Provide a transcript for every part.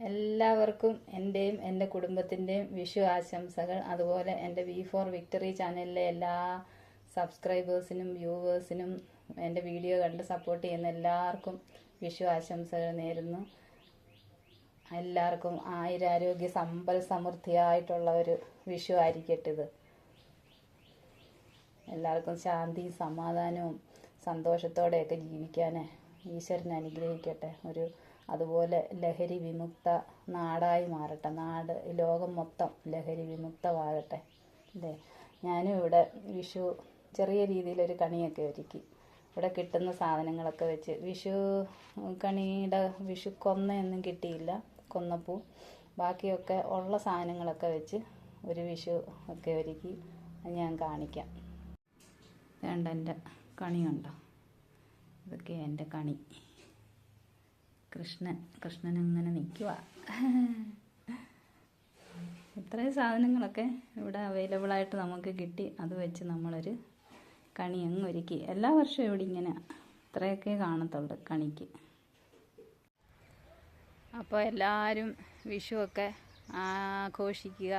എല്ലാവർക്കും എന്റെയും എന്റെ കുടുംബത്തിന്റെയും വിഷു ആശംസകൾ. അതുപോലെ എന്റെ വി ഫോർ വിക്ടറി ചാനലിലെ എല്ലാ സബ്സ്ക്രൈബേഴ്സിനും വ്യൂവേഴ്സിനും എന്റെ വീഡിയോ കണ്ട് സപ്പോർട്ട് ചെയ്യുന്ന എല്ലാവർക്കും വിഷു ആശംസകൾ നേരുന്നു. എല്ലാവർക്കും ആയിരാരോഗ്യ സമ്പൽ സമൃദ്ധിയായിട്ടുള്ള ഒരു വിഷു ആയിരിക്കട്ടെ ഇത് എല്ലാവർക്കും ശാന്തിയും സമാധാനവും സന്തോഷത്തോടെയൊക്കെ ജീവിക്കാൻ ഈശ്വരൻ അനുഗ്രഹിക്കട്ടെ. ഒരു അതുപോലെ ലഹരി വിമുക്ത നാടായി മാറട്ടെ. നാട് ലോകം മൊത്തം ലഹരി വിമുക്തമാകട്ടെ. അല്ലേ? ഞാനും ഇവിടെ വിഷു ചെറിയ രീതിയിലൊരു കണിയൊക്കെ ഒരുക്കി. ഇവിടെ കിട്ടുന്ന സാധനങ്ങളൊക്കെ വെച്ച് വിഷു കണിയുടെ വിഷു കൊന്നയൊന്നും കിട്ടിയില്ല. കൊന്നപ്പൂ. ബാക്കിയൊക്കെ ഉള്ള സാധനങ്ങളൊക്കെ വെച്ച് ഒരു വിഷു ഒക്കെ ഒരുക്കി ഞാൻ കാണിക്കാം. വേണ്ട എന്റെ കണിയുണ്ടോ ഇതൊക്കെ എന്റെ കണി. കൃഷ്ണൻ കൃഷ്ണൻ അങ്ങനെ നിൽക്കുക ഇത്രയും സാധനങ്ങളൊക്കെ ഇവിടെ അവൈലബിൾ ആയിട്ട് നമുക്ക് കിട്ടി. അത് വെച്ച് നമ്മളൊരു കണി അങ്ങ് ഒരുക്കി എല്ലാ വർഷവും ഇവിടെ ഇങ്ങനെ. ഇത്രയൊക്കെ കാണത്തുള്ളൂ കണിക്ക്. അപ്പോൾ എല്ലാവരും വിഷുവൊക്കെ ആഘോഷിക്കുക.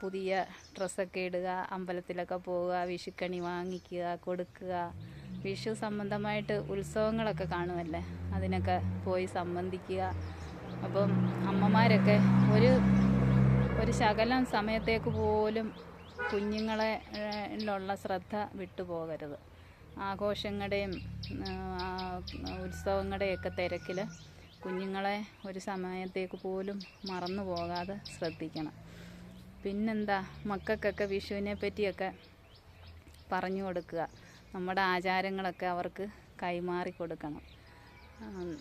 പുതിയ ഡ്രസ്സൊക്കെ ഇടുക. അമ്പലത്തിലൊക്കെ പോവുക. വിഷുക്കണി വാങ്ങിക്കുക കൊടുക്കുക. വിഷു സംബന്ധമായിട്ട് ഉത്സവങ്ങളൊക്കെ കാണുമല്ലേ അതിനൊക്കെ പോയി സംബന്ധിക്കുക. അപ്പം അമ്മമാരൊക്കെ ഒരു ഒരു ശകലം സമയത്തേക്ക് പോലും കുഞ്ഞുങ്ങളെ ഉള്ള ശ്രദ്ധ വിട്ടുപോകരുത് ആഘോഷങ്ങളുടെയും ഉത്സവങ്ങളുടെയൊക്കെ തിരക്കിൽ കുഞ്ഞുങ്ങളെ ഒരു സമയത്തേക്ക് പോലും മറന്നു പോകാതെ ശ്രദ്ധിക്കണം. പിന്നെന്താ? മക്കൾക്കൊക്കെ വിഷുവിനെ പറ്റിയൊക്കെ പറഞ്ഞു കൊടുക്കുക. നമ്മുടെ ആചാരങ്ങളൊക്കെ അവർക്ക് കൈമാറി കൊടുക്കണം.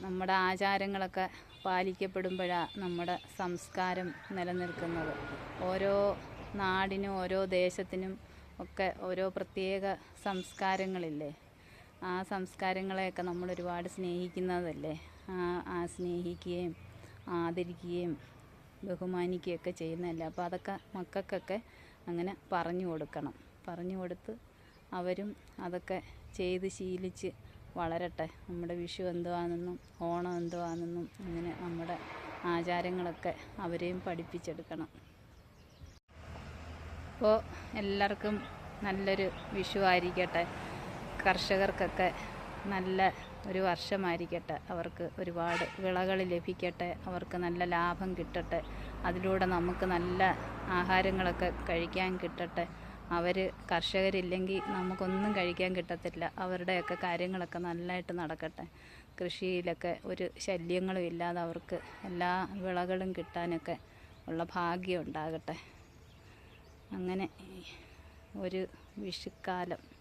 നമ്മുടെ ആചാരങ്ങളൊക്കെ പാലിക്കപ്പെടുമ്പോഴാണ് നമ്മുടെ സംസ്കാരം നിലനിൽക്കുന്നത്. ഓരോ നാടിനും ഓരോ ദേശത്തിനും ഒക്കെ ഓരോ പ്രത്യേക സംസ്കാരങ്ങളില്ലേ? ആ സംസ്കാരങ്ങളെയൊക്കെ നമ്മൾ ഒരുപാട് സ്നേഹിക്കുന്നതല്ലേ? ആ സ്നേഹിക്കുകയും ആദരിക്കുകയും ബഹുമാനിക്കുകയൊക്കെ ചെയ്യുന്നതല്ലേ? അപ്പോൾ അതൊക്കെ മക്കൾക്കൊക്കെ അങ്ങനെ പറഞ്ഞു കൊടുക്കണം. പറഞ്ഞു കൊടുത്ത് അവരും അതൊക്കെ ചെയ്ത് ശീലിച്ച് വളരട്ടെ. നമ്മുടെ വിഷു എന്തുവാണെന്നും ഓണം എന്തുവാണെന്നും അങ്ങനെ നമ്മുടെ ആചാരങ്ങളൊക്കെ അവരെയും പഠിപ്പിച്ചെടുക്കണം. അപ്പോൾ എല്ലാവർക്കും നല്ലൊരു വിഷു ആയിരിക്കട്ടെ. കർഷകർക്കൊക്കെ നല്ല ഒരു വർഷമായിരിക്കട്ടെ. അവർക്ക് ഒരുപാട് വിളകൾ ലഭിക്കട്ടെ. അവർക്ക് നല്ല ലാഭം കിട്ടട്ടെ. അതിലൂടെ നമുക്ക് നല്ല ആഹാരങ്ങളൊക്കെ കഴിക്കാൻ കിട്ടട്ടെ. അവർ കർഷകരില്ലെങ്കിൽ നമുക്കൊന്നും കഴിക്കാൻ കിട്ടത്തില്ല. അവരുടെയൊക്കെ കാര്യങ്ങളൊക്കെ നല്ലതായിട്ട് നടക്കട്ടെ. കൃഷിയിലൊക്കെ ഒരു ശല്യങ്ങളും ഇല്ലാതെ അവർക്ക് എല്ലാ വിളകളും കിട്ടാനൊക്കെ ഉള്ള ഭാഗ്യം ഉണ്ടാകട്ടെ. അങ്ങനെ ഒരു വിഷുക്കാലം.